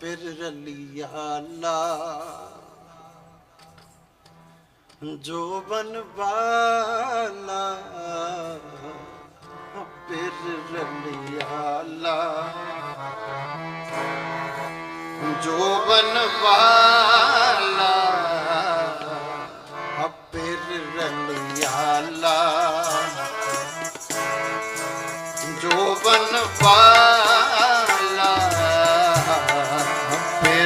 ਪਿਰ ਲਿਆਲਾ ਜੋ ਬਨ ਬਾਲਾ ਪਿਰ ਲਿਆਲਾ ਜੋ ਬਨ ਬਾਲਾ ਜੋ ਬਨ ਬਾਲਾ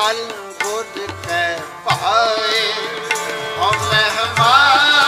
ਚਲ ਗੁਰ ਕੈ ਭਾਏ ਹਉ ਮਹਿਮਾਨ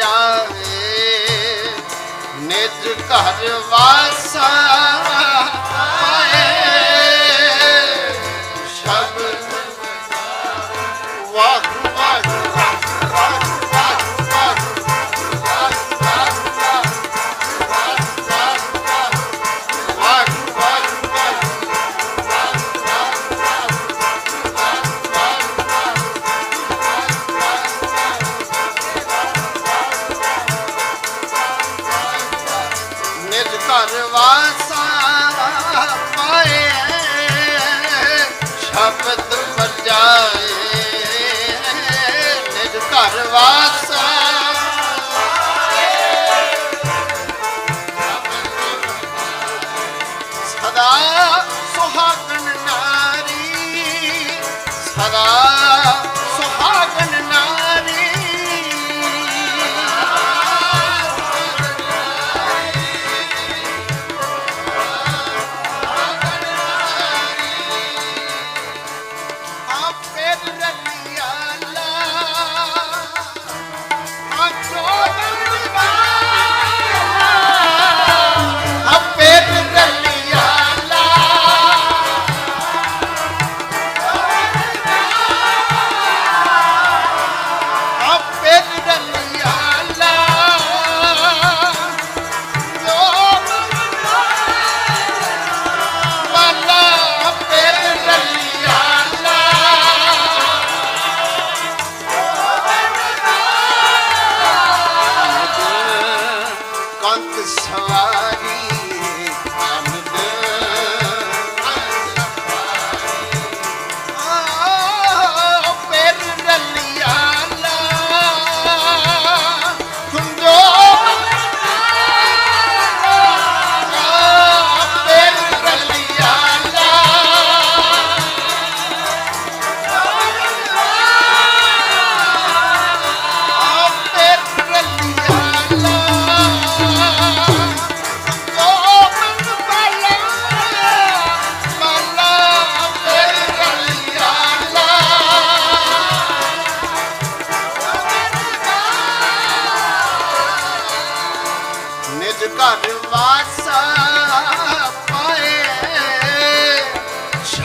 ਜਾਵੇ। ਨਿਜ ਘਰ ਵਾਸਾ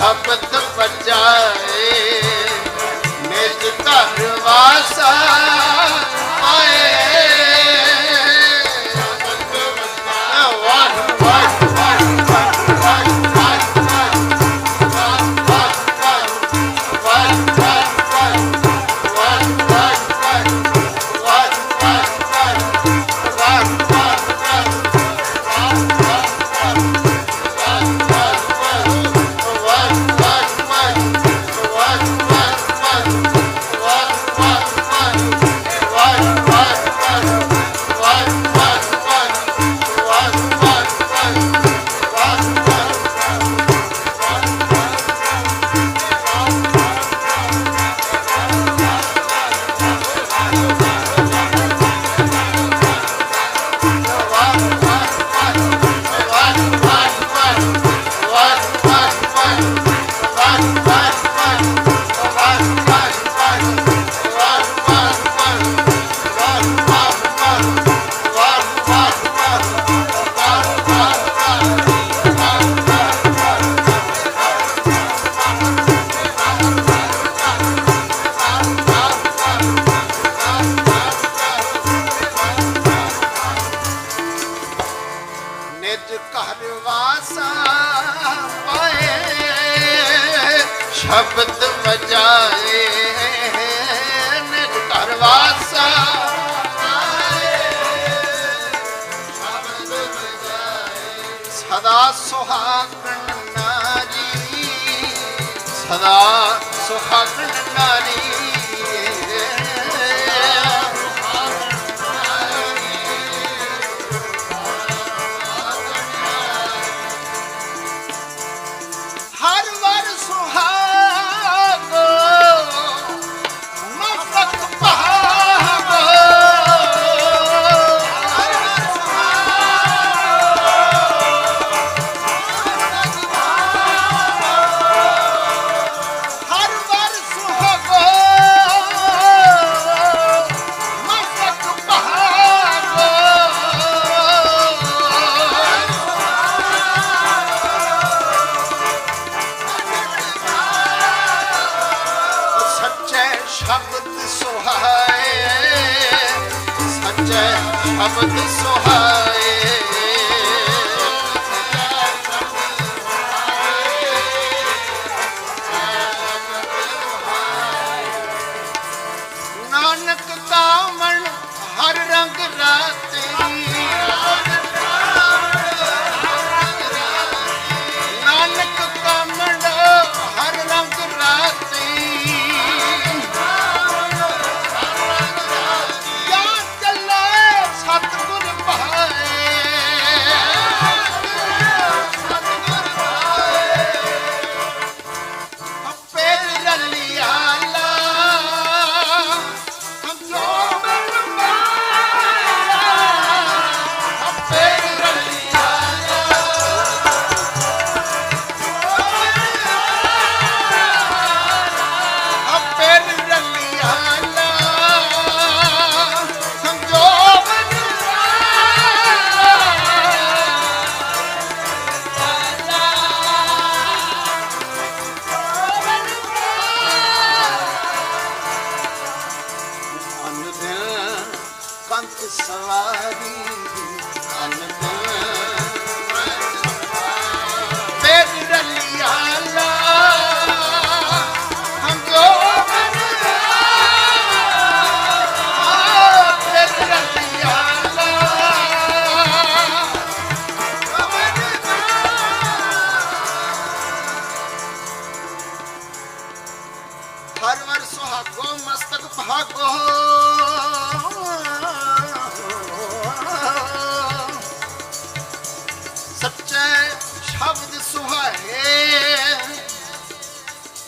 ਅਪਤ ਪਚਾਏ ਨਿਜ ਧਰਵਾਸਾ ਸ਼ਬਦ ਵਜਾਏ ਨਿਜ ਸਦਾ ਸੁਹਾਗਣ ਨਾਰੀ ਸਦਾ ਸੁਹਾਗਣ ਨਾਰੀ। ਸ਼ਬਦ ਸੁਹਾਏ ਸੱਚੇ ਸ਼ਬਦ ਸੁਹਾਏ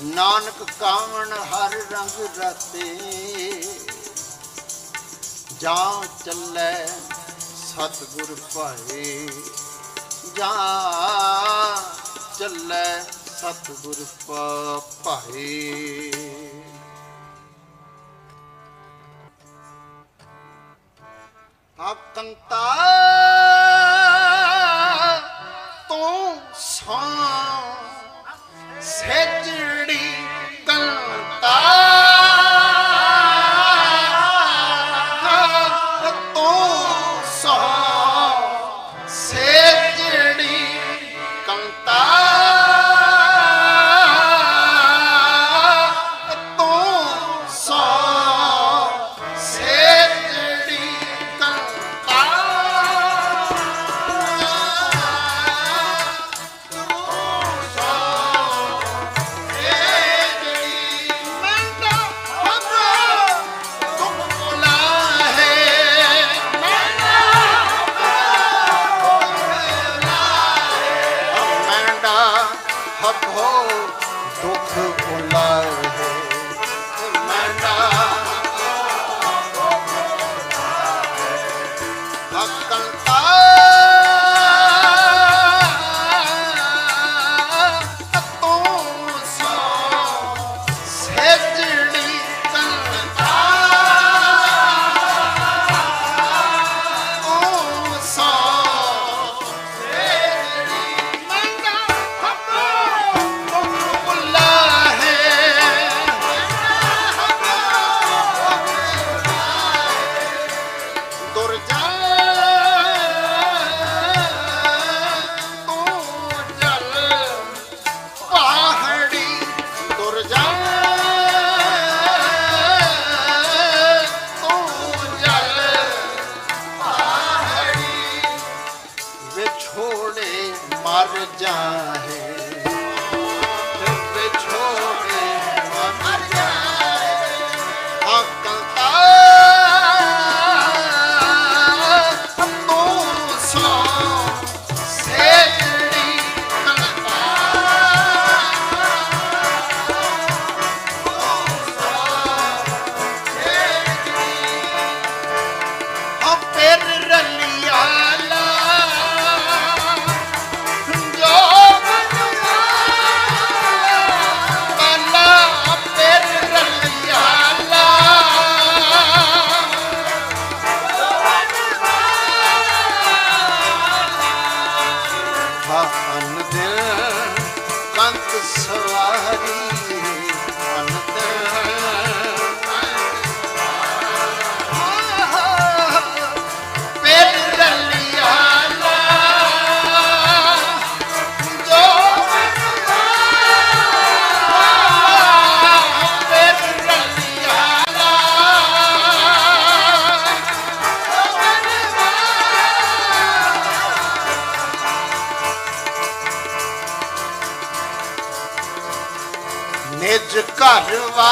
ਨਾਨਕ ਕਾਵਣ ਹਰ ਰੰਗ ਰਤੇ। ਜਾ ਚੱਲੇ ਸਤਗੁਰ ਭਾਏ, ਜਾ ਚੱਲੇ ਸਤਗੁਰ ਭਾਏ। ਆਕੰਤਾ ਤੂੰ ਸਾਂ ਸੇਤ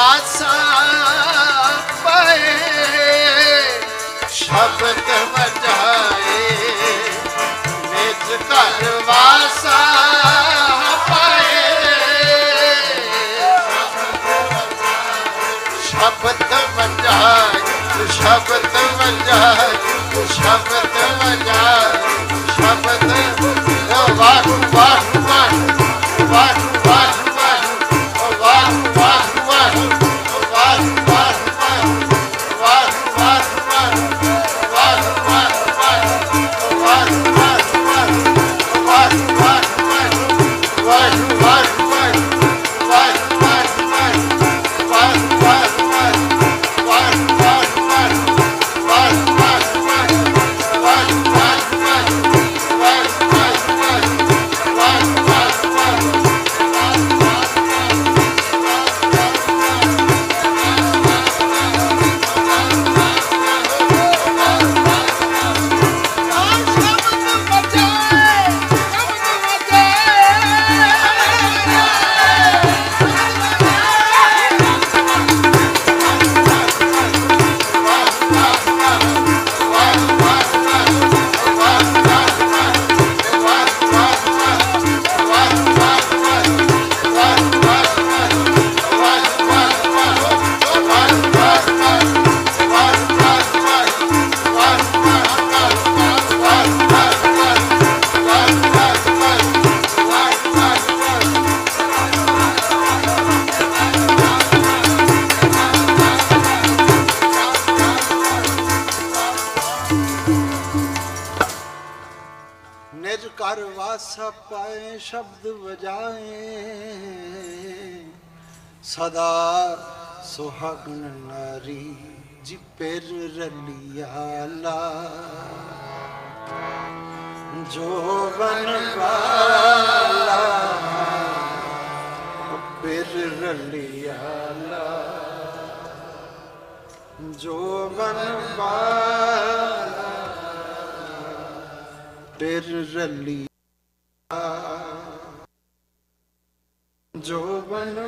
ਘਰ ਪਏ ਸ਼ਬਦ ਵਜਾਏ ਨਿਜ ਘਰ ਵਾਸਾ ਪਏ ਸ਼ਬਦ ਵਜਾਏ ਸ਼ਬਦ ਵਜਾਏ ਸ਼ਬਦ ਵਜਾਏ ਸ਼ਬਦ ਵਾਹ ਵਾਹ ਸਦਾ ਸੁਹਾਗਣ ਨਾਰੀ ਜੀ ਪੇਰ ਰਲੀਆ ਲਾ। ਜੋ ਵਾਲਾ ਪੇਰ ਰਲੀਆ ਲਾ। ਜੋ ਵਾਲਾ ਪੇਰ ਰਲੀਆ। ਜੋ ਵਾਲਾ